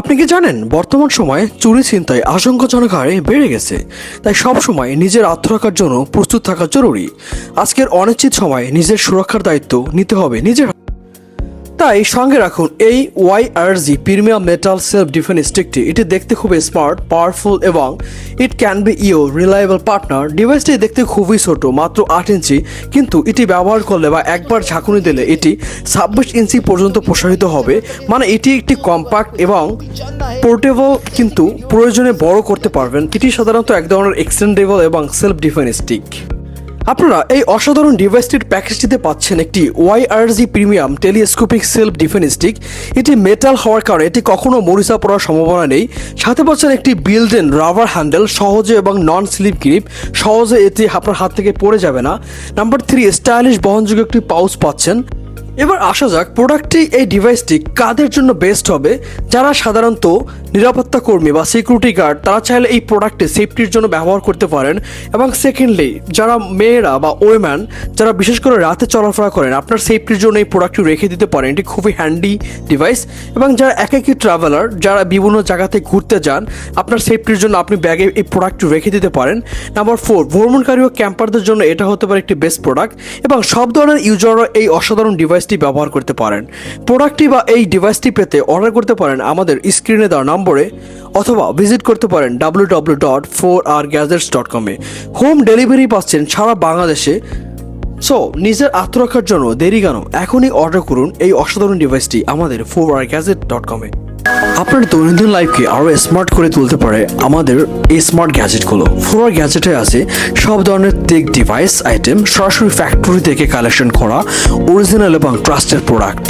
আপনি কি জানেন, বর্তমান সময়ে চুরি চিন্তায় আশঙ্কাজনক হারে বেড়ে গেছে। তাই সব সময় নিজের আত্মরক্ষার জন্য প্রস্তুত থাকা জরুরি। আজকের অনিশ্চিত সময়ে নিজের সুরক্ষার দায়িত্ব নিতে হবে নিজের তাই সঙ্গে রাখুন, এই Y R G premium metal self defence স্টিকটি এটি দেখতে খুবই স্মার্ট পাওয়ারফুল এবং it can be you reliable partner ডিভাইসটি দেখতে খুবই ছোট, মাত্র আট ইঞ্চি, কিন্তু এটি ব্যবহার করলে বা একবার ঝাঁকুনি দিলে এটি ছাব্বিশ ইঞ্চি পর্যন্ত প্রসারিত হবে। মানে এটি একটি কম্প্যাক্ট এবং পোর্টেবল কিন্তু প্রয়োজনে বড় করতে পারবেন। এটি সাধারণত এক ধরনের এক্সটেন্ডেবল এবং সেলফ ডিফেন্স স্টিক আপনারা এই অসাধারণ ডিভাইসটির প্যাকেজটিতে পাচ্ছেন একটি YRG premium telescopic self defence stick এটি মেটাল হওয়ার কারণে এটি কখনো মরিচা পড়ার সম্ভাবনা নেই। সাথে পাচ্ছেন একটি বিল্ডেন রাবার হ্যান্ডেল সহজে এবং নন স্লিপ গ্রিপ সহজে এটি আপনার হাত থেকে পড়ে যাবে না। নাম্বার থ্রি স্টাইলিশ বহনযোগ্য একটি পাউচ পাচ্ছেন। এবার আসা যাক প্রোডাক্টটি এই ডিভাইসটি কাদের জন্য বেস্ট হবে, যারা সাধারণত নিরাপত্তা কর্মী বা সিকিউরিটি গার্ড তারা চাইলে এই প্রোডাক্টটি সেফটির জন্য ব্যবহার করতে পারেন। এবং সেকেন্ডলি যারা মেয়েরা বা ওয়েম্যান যারা বিশেষ করে রাতে চলাফেরা করেন, আপনার সেফটির জন্য এই প্রোডাক্টটি রেখে দিতে পারেন। এটি খুবই হ্যান্ডি ডিভাইস এবং যারা এক একাকি ট্রাভেলার যারা বিভিন্ন জায়গাতে ঘুরতে যান, আপনার সেফটির জন্য আপনি ব্যাগে এই প্রোডাক্টটি রেখে দিতে পারেন। নাম্বার ফোর ভ্রমণকারী ও ক্যাম্পারদের জন্য এটা হতে পারে একটি বেস্ট প্রোডাক্ট এবং সব ধরনের ইউজাররা এই অসাধারণ ডিভাইসটি ব্যবহার করতে পারেন। প্রোডাক্টটি বা এই ডিভাইসটি পেতে অর্ডার করতে পারেন আমাদের স্ক্রিনে দেওয়া নম্বরে অথবা ভিজিট করতে পারেন W W dot four R gadgets dot কমে হোম ডেলিভারি পাচ্ছেন সারা বাংলাদেশে। সো নিজের আত্মরক্ষার জন্য দেরি কেন? এখনই অর্ডার করুন এই অসাধারণ ডিভাইসটি আমাদের ফোর আর গ্যাজেট ডট কমে আপনার দৈনন্দিন লাইফকে আরও স্মার্ট করে তুলতে পারে আমাদের এই স্মার্ট গ্যাজেটগুলো ফ্লোর গ্যাজেটে আছে সব ধরনের টেক ডিভাইস আইটেম সরাসরি ফ্যাক্টরি থেকে কালেকশন করা অরিজিনাল এবং ট্রাস্টেড প্রোডাক্ট